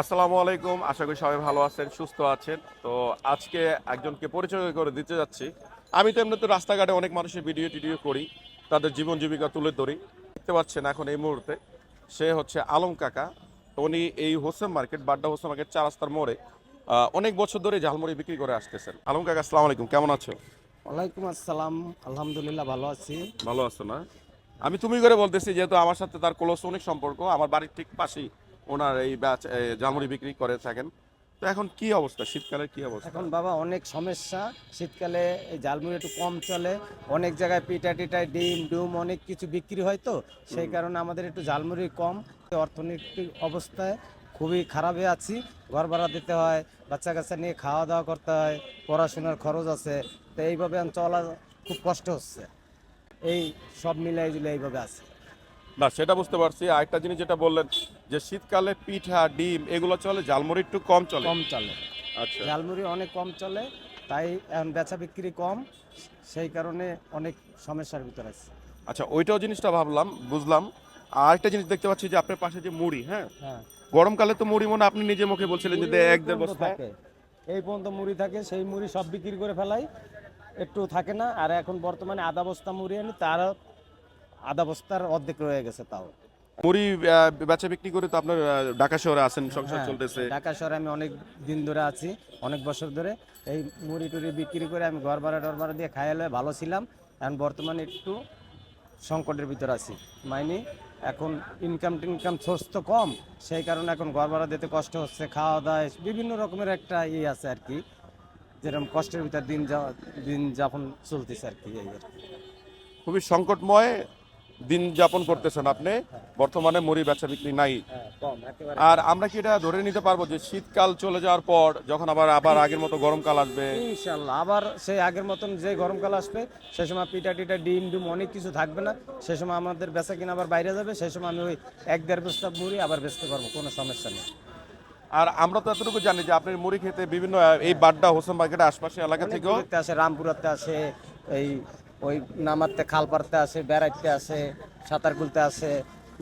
আসসালামু আলাইকুম আশা করি সবাই ভালো আছেন সুস্থ আছেন। তো আজকে একজনকে পরিচয় করে দিতে যাচ্ছি। আমি তো এমনিতে রাস্তাঘাটে অনেক মানুষের ভিডিও টিডিও করি তাদের জীবন জীবিকা তুলে ধরি। দেখতে পাচ্ছেন এখন এই মুহূর্তে সে হচ্ছে আলম কাকা। তো উনি এই হোসেন মার্কেট বাড্ডা হোসেন মার্কেট চার রাস্তার মোড়ে অনেক বছর ধরে ঝালমুড়ি বিক্রি করে আসতেছেন। আলম কাকা আসসালামু আলাইকুম কেমন আছো? ওয়ালাইকুম আসসালাম আলহামদুলিল্লাহ ভালো আছি। ভালো আছো না? আমি তুমি করে বলতেছি যেহেতু আমার সাথে তার ক্লোজ অনেক সম্পর্ক আমার বাড়ির ঠিক পাশেই ওনার এই ব্যাচ জামুড়ি বিক্রি করে থাকেন। তো এখন কি অবস্থা? শীতকালের কি অবস্থা? এখন বাবা অনেক সমস্যা। শীতকালে এই জালমুড়ি একটু কম চলে। অনেক জায়গায় পিঠা টিটা ডিম ডুম অনেক কিছু বিক্রি হয় তো। সেই কারণে আমাদের একটু জালমুড়ি কম। অর্থনৈতিক অবস্থায় খুবই খারাপে আছি। ঘর ভাড়া দিতে হয় বাচ্চা কাচ্চা নিয়ে খাওয়া দাওয়া করতে হয় পড়াশোনার খরচ আছে। তো এইভাবে চলা খুব কষ্ট হচ্ছে। এই সব মিলাই জুলে এইভাবে আছে। না সেটা বুঝতে পারছি। আরেকটা জিনিস যেটা বললেন যে শীতকালে পিঠা ডিম এগুলো চলে ঝালমুড়ি একটু কম চলে। কম চলে। আচ্ছা। ঝালমুড়ি অনেক কম চলে তাই এখন বেচা বিক্রি কম সেই কারণে অনেক সমস্যার ভিতরে আছে। আচ্ছা ওইটাও জিনিসটা ভাবলাম বুঝলাম। আর একটা জিনিস দেখতে পাচ্ছি যে আপনার পাশে যে মুড়ি হ্যাঁ? হ্যাঁ। গরমকালে তো মুড়ি মনে হয় আপনি নিজে মুখে বলছিলেন যে এক দেড় বস্তা। থাকে। এই পর্যন্ত মুড়ি থাকে সেই মুড়ি সব বিক্রি করে ফেলাই। একটু থাকে না আর এখন বর্তমানে আধা বস্তা মুড়ি আনি তার আধা বস্তার অর্ধেক রয়ে গেছে তাও। মুড়ি বেচা বিক্রি করে তো আপনার ঢাকা শহরে আছেন সংসার হ্যাঁ, চলতেছে। ঢাকা শহরে আমি অনেক দিন ধরে আছি অনেক বছর ধরে। এই মুড়ি টুড়ি বিক্রি করে আমি ঘর ভাড়া টর ভাড়া দিয়ে খাইলে ভালো ছিলাম। এখন বর্তমানে একটু সংকটের ভিতর আছি। মাইনি এখন ইনকাম টিনকাম সোর্স তো কম সেই কারণে এখন ঘর ভাড়া দিতে কষ্ট হচ্ছে খাওয়া দাওয়া বিভিন্ন রকমের একটা ইয়ে আছে আর কি। যেরকম কষ্টের ভিতর দিন যাওয়া দিন যাপন চলতেছে আর কি এই আর কি। খুবই সংকটময় দিন যাপন করতেছেন আপনি বর্তমানে মুড়ি বেচা বিক্রি নাই। আর আমরা কি এটা ধরে নিতে পারব যে শীতকাল চলে যাওয়ার পর যখন আবার আবার আগের মতো গরমকাল আসবে? ইনশাল্লাহ আবার সেই আগের মতন যে গরমকাল আসবে সে সময় পিঠা টিটা ডিম ডুম অনেক কিছু থাকবে না। সে সময় আমাদের বেচা কিনা আবার বাইরে যাবে সে সময় আমি ওই এক দেড় বস্তা মুড়ি আবার বেচতে পারব কোনো সমস্যা নেই। আর আমরা তো এতটুকু জানি যে আপনি মুড়ি খেতে বিভিন্ন এই বাড্ডা হোসেন মার্কেটের আশপাশে এলাকা থেকেও আসে রামপুরাতে আসে এই ওই নামাতে খালপাড়তে আসে বেড়াইতে আসে সাঁতার খুলতে আসে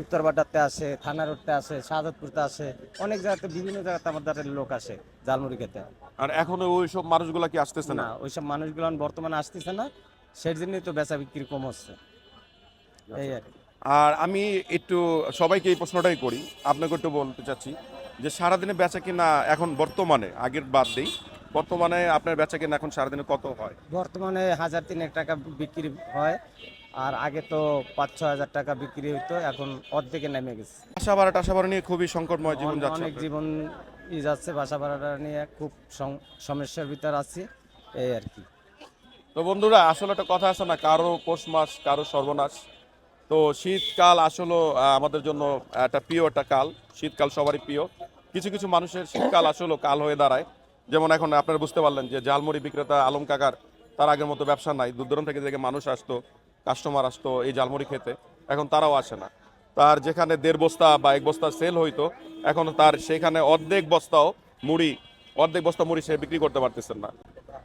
উত্তরবাড্ডাতে আসে থানা রোডতে আসে শাহাদতপুরতে আসে অনেক জায়গাতে বিভিন্ন জায়গাতে আমাদের লোক আসে জালমুড়ি খেতে। আর এখন ওই সব মানুষগুলা কি আসতেছে না? না ওইসব মানুষগুলো বর্তমানে আসতেছে না সেই জন্যই তো বেচা বিক্রি কম হচ্ছে। এই আর। আর আমি একটু সবাইকে এই প্রশ্নটাই করি আপনাকে একটু বলতে চাচ্ছি যে সারাদিনে বেচা কিনা এখন বর্তমানে আগের বাদ দেই বর্তমানে আপনার বেচা কিনা এখন সারাদিনে কত হয়? বর্তমানে হাজার তিনেক টাকা বিক্রি হয় আর আগে তো পাঁচ ছ হাজার টাকা বিক্রি হতো এখন অর্ধেকে নেমে গেছে। আশা ভাড়া টাশা ভাড়া নিয়ে খুবই সংকটময় জীবন যাচ্ছে অনেক জীবন ই যাচ্ছে বাসা ভাড়াটা নিয়ে খুব সমস্যার ভিতর আছি এই আর কি। তো বন্ধুরা আসলে একটা কথা আছে না কারও পৌষ মাস কারও সর্বনাশ। তো শীতকাল আসলে আমাদের জন্য একটা প্রিয় একটা কাল শীতকাল সবারই প্রিয়। কিছু কিছু মানুষের শীতকাল আসলে কাল হয়ে দাঁড়ায়। যেমন এখন আপনারা বুঝতে পারলেন যে জালমুড়ি বিক্রেতা আলম কাকার, তার আগের মতো ব্যবসা নাই। দূর দূরান্ত থেকে থেকে মানুষ আসতো কাস্টমার আসতো এই জালমুড়ি খেতে। এখন তারাও আসে না। তার যেখানে দেড় বস্তা বা এক বস্তা সেল হইতো, এখন তার সেখানে অর্ধেক বস্তাও মুড়ি, অর্ধেক বস্তা মুড়ি সে বিক্রি করতে পারতেছেন না।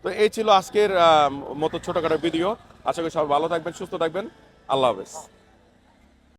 তো এই ছিল আজকের মতো ছোটখাটো ভিডিও। আশা করি সবাই ভালো থাকবেন, সুস্থ থাকবেন। আল্লাহ হাফেজ।